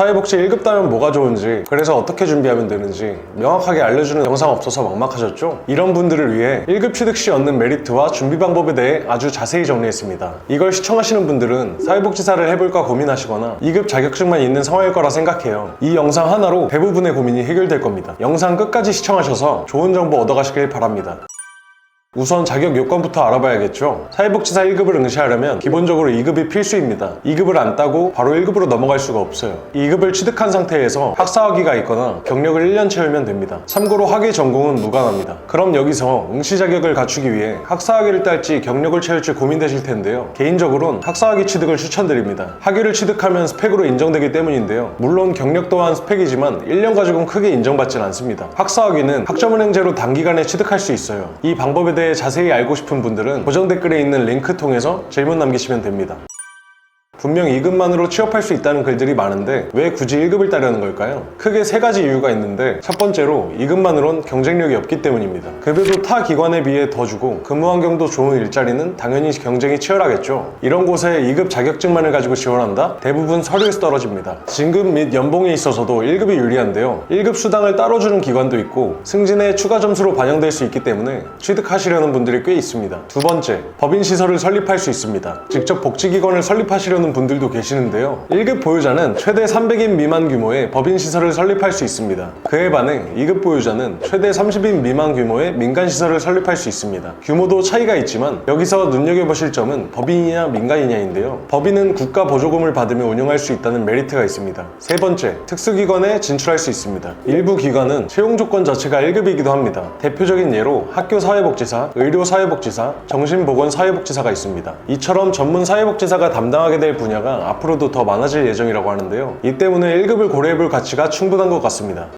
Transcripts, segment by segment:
사회복지 1급 따면 뭐가 좋은지 그래서 어떻게 준비하면 되는지 명확하게 알려주는 영상 없어서 막막하셨죠? 이런 분들을 위해 1급 취득 시 얻는 메리트와 준비 방법에 대해 아주 자세히 정리했습니다. 이걸 시청하시는 분들은 사회복지사를 해볼까 고민하시거나 2급 자격증만 있는 상황일 거라 생각해요. 이 영상 하나로 대부분의 고민이 해결될 겁니다. 영상 끝까지 시청하셔서 좋은 정보 얻어가시길 바랍니다. 우선 자격 요건부터 알아봐야겠죠. 사회복지사 1급을 응시하려면 기본적으로 2급이 필수입니다. 2급을 안 따고 바로 1급으로 넘어갈 수가 없어요. 2급을 취득한 상태에서 학사학위가 있거나 경력을 1년 채우면 됩니다. 참고로 학위 전공은 무관합니다. 그럼 여기서 응시 자격을 갖추기 위해 학사학위를 딸지 경력을 채울지 고민되실 텐데요. 개인적으로는 학사학위 취득을 추천드립니다. 학위를 취득하면 스펙으로 인정되기 때문인데요. 물론 경력 또한 스펙이지만 1년 가지고는 크게 인정받진 않습니다. 학사학위는 학점은행제로 단기간에 취득할 수 있어요. 이 방법에 대해 자세히 알고 싶은 분들은 고정 댓글에 있는 링크 통해서 질문 남기시면 됩니다. 분명 2급만으로 취업할 수 있다는 글들이 많은데 왜 굳이 1급을 따려는 걸까요? 크게 세 가지 이유가 있는데 첫 번째로 2급만으론 경쟁력이 없기 때문입니다. 급여도 타 기관에 비해 더 주고 근무 환경도 좋은 일자리는 당연히 경쟁이 치열하겠죠. 이런 곳에 2급 자격증만을 가지고 지원한다? 대부분 서류에서 떨어집니다. 진급 및 연봉에 있어서도 1급이 유리한데요. 1급 수당을 따로 주는 기관도 있고 승진의 추가 점수로 반영될 수 있기 때문에 취득하시려는 분들이 꽤 있습니다. 두 번째, 법인 시설을 설립할 수 있습니다. 직접 복지기관을 설립하시려는 분들도 계시는데요. 1급 보유자는 최대 300인 미만 규모의 법인 시설을 설립할 수 있습니다. 그에 반해 2급 보유자는 최대 30인 미만 규모의 민간 시설을 설립할 수 있습니다. 규모도 차이가 있지만 여기서 눈여겨보실 점은 법인이냐 민간이냐인데요. 법인은 국가 보조금을 받으며 운영할 수 있다는 메리트가 있습니다. 세 번째, 특수기관에 진출할 수 있습니다. 일부 기관은 채용 조건 자체가 1급이기도 합니다. 대표적인 예로 학교 사회복지사, 의료 사회복지사, 정신보건 사회복지사가 있습니다. 이처럼 전문 사회복지사가 담당하게 될 분야가 앞으로도 더 많아질 예정이라고 하는데요. 이 때문에 1급을 고려해볼 가치가 충분한 것 같습니다.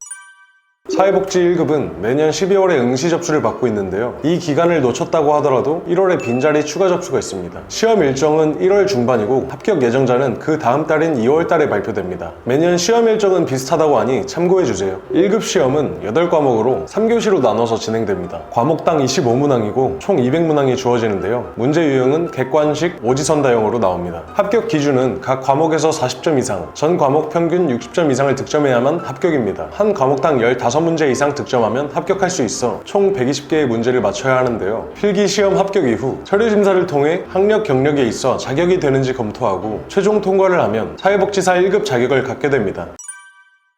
사회복지 1급은 매년 12월에 응시 접수를 받고 있는데요. 이 기간을 놓쳤다고 하더라도 1월에 빈자리 추가 접수가 있습니다. 시험 일정은 1월 중반이고 합격 예정자는 그 다음 달인 2월 달에 발표됩니다. 매년 시험 일정은 비슷하다고 하니 참고해 주세요. 1급 시험은 8과목으로 3교시로 나눠서 진행됩니다. 과목당 25문항이고 총 200문항이 주어지는데요. 문제 유형은 객관식 오지선 다형으로 나옵니다. 합격 기준은 각 과목에서 40점 이상, 전 과목 평균 60점 이상을 득점해야만 합격입니다. 한 과목당 15 문제 이상 득점하면 합격할 수 있어 총 120개의 문제를 맞춰야 하는데요. 필기 시험 합격 이후 서류 심사를 통해 학력 경력에 있어 자격이 되는지 검토하고 최종 통과를 하면 사회복지사 1급 자격을 갖게 됩니다.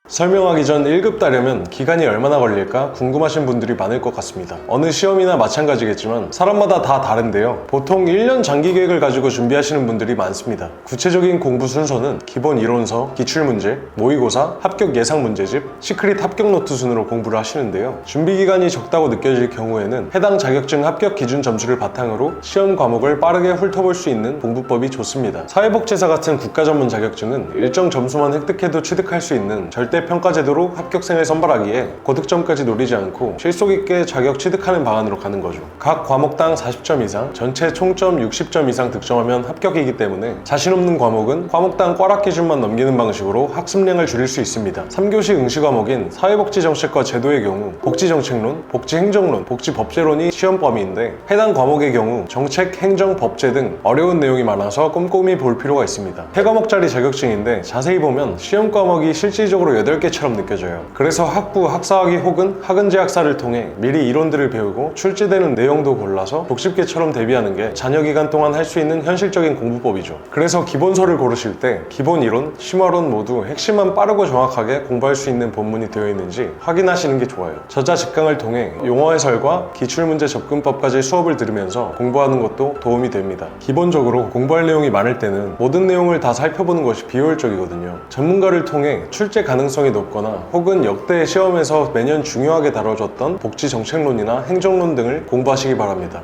설명하기 전 1급 따려면 기간이 얼마나 걸릴까 궁금하신 분들이 많을 것 같습니다. 어느 시험이나 마찬가지겠지만 사람마다 다 다른데요. 보통 1년 장기 계획을 가지고 준비하시는 분들이 많습니다. 구체적인 공부 순서는 기본 이론서, 기출문제, 모의고사, 합격 예상 문제집, 시크릿 합격 노트 순으로 공부를 하시는데요. 준비 기간이 적다고 느껴질 경우에는 해당 자격증 합격 기준 점수를 바탕으로 시험 과목을 빠르게 훑어볼 수 있는 공부법이 좋습니다. 사회복지사 같은 국가 전문 자격증은 일정 점수만 획득해도 취득할 수 있는 절대 평가 제도로 합격생을 선발하기에 고득점까지 노리지 않고 실속 있게 자격 취득하는 방안으로 가는 거죠. 각 과목당 40점 이상, 전체 총점 60점 이상 득점하면 합격이기 때문에 자신 없는 과목은 과목당 꽈락 기준만 넘기는 방식으로 학습량을 줄일 수 있습니다. 3교시 응시 과목인 사회복지정책과 제도의 경우 복지정책론, 복지행정론, 복지법제론이 시험 범위인데 해당 과목의 경우 정책, 행정, 법제 등 어려운 내용이 많아서 꼼꼼히 볼 필요가 있습니다. 3과목짜리 자격증인데 자세히 보면 시험 과목이 실질적으로 8개처럼 느껴져요. 그래서 학부, 학사학위 혹은 학은제 학사를 통해 미리 이론들을 배우고 출제되는 내용도 골라서 독십계처럼 대비하는 게 자녀 기간 동안 할 수 있는 현실적인 공부법이죠. 그래서 기본서를 고르실 때 기본 이론, 심화론 모두 핵심만 빠르고 정확하게 공부할 수 있는 본문이 되어 있는지 확인하시는 게 좋아요. 저자 직강을 통해 용어 해설과 기출문제 접근법까지 수업을 들으면서 공부하는 것도 도움이 됩니다. 기본적으로 공부할 내용이 많을 때는 모든 내용을 다 살펴보는 것이 비효율적이거든요. 전문가를 통해 출제 가능성 이 높거나 혹은 역대 시험에서 매년 중요하게 다뤄졌던 복지 정책론이나 행정론 등을 공부하시기 바랍니다.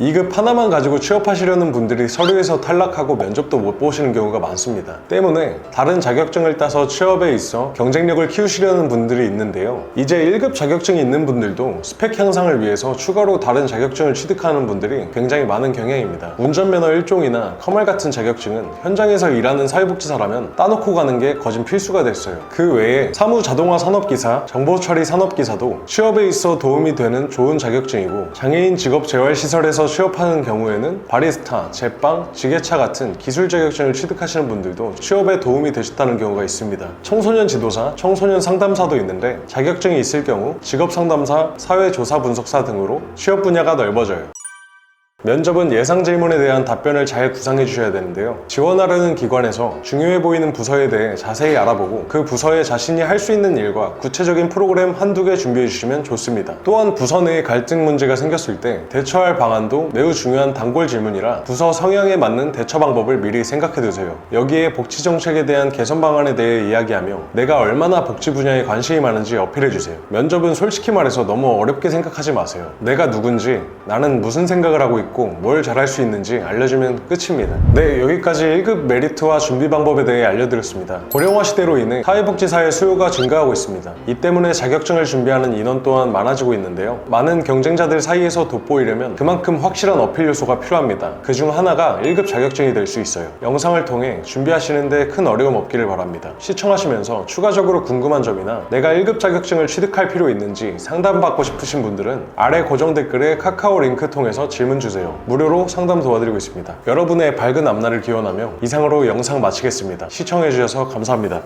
2급 하나만 가지고 취업하시려는 분들이 서류에서 탈락하고 면접도 못 보시는 경우가 많습니다. 때문에 다른 자격증을 따서 취업에 있어 경쟁력을 키우시려는 분들이 있는데요. 이제 1급 자격증이 있는 분들도 스펙 향상을 위해서 추가로 다른 자격증을 취득하는 분들이 굉장히 많은 경향입니다. 운전면허 1종이나 커멀 같은 자격증은 현장에서 일하는 사회복지사라면 따놓고 가는 게 거진 필수가 됐어요. 그 외에 사무 자동화 산업기사, 정보 처리 산업기사도 취업에 있어 도움이 되는 좋은 자격증이고 장애인 직업 재활 시설에서 기업에서 취업하는 경우에는 바리스타, 제빵, 지게차 같은 기술 자격증을 취득하시는 분들도 취업에 도움이 되셨다는 경우가 있습니다. 청소년 지도사, 청소년 상담사도 있는데 자격증이 있을 경우 직업 상담사, 사회조사 분석사 등으로 취업 분야가 넓어져요. 면접은 예상 질문에 대한 답변을 잘 구상해 주셔야 되는데요. 지원하려는 기관에서 중요해 보이는 부서에 대해 자세히 알아보고 그 부서에 자신이 할 수 있는 일과 구체적인 프로그램 한두 개 준비해 주시면 좋습니다. 또한 부서 내에 갈등 문제가 생겼을 때 대처할 방안도 매우 중요한 단골 질문이라 부서 성향에 맞는 대처 방법을 미리 생각해 두세요. 여기에 복지 정책에 대한 개선 방안에 대해 이야기하며 내가 얼마나 복지 분야에 관심이 많은지 어필해 주세요. 면접은 솔직히 말해서 너무 어렵게 생각하지 마세요. 내가 누군지, 나는 무슨 생각을 하고 있고 뭘 잘할 수 있는지 알려주면 끝입니다. 네, 여기까지 1급 메리트와 준비 방법에 대해 알려드렸습니다. 고령화 시대로 인해 사회복지사의 수요가 증가하고 있습니다. 이 때문에 자격증을 준비하는 인원 또한 많아지고 있는데요. 많은 경쟁자들 사이에서 돋보이려면 그만큼 확실한 어필 요소가 필요합니다. 그중 하나가 1급 자격증이 될 수 있어요. 영상을 통해 준비하시는데 큰 어려움 없기를 바랍니다. 시청하시면서 추가적으로 궁금한 점이나 내가 1급 자격증을 취득할 필요 있는지 상담받고 싶으신 분들은 아래 고정 댓글에 카카오 링크 통해서 질문 주세 요. 무료로 상담 도와드리고 있습니다. 여러분의 밝은 앞날을 기원하며 이상으로 영상 마치겠습니다. 시청해주셔서 감사합니다.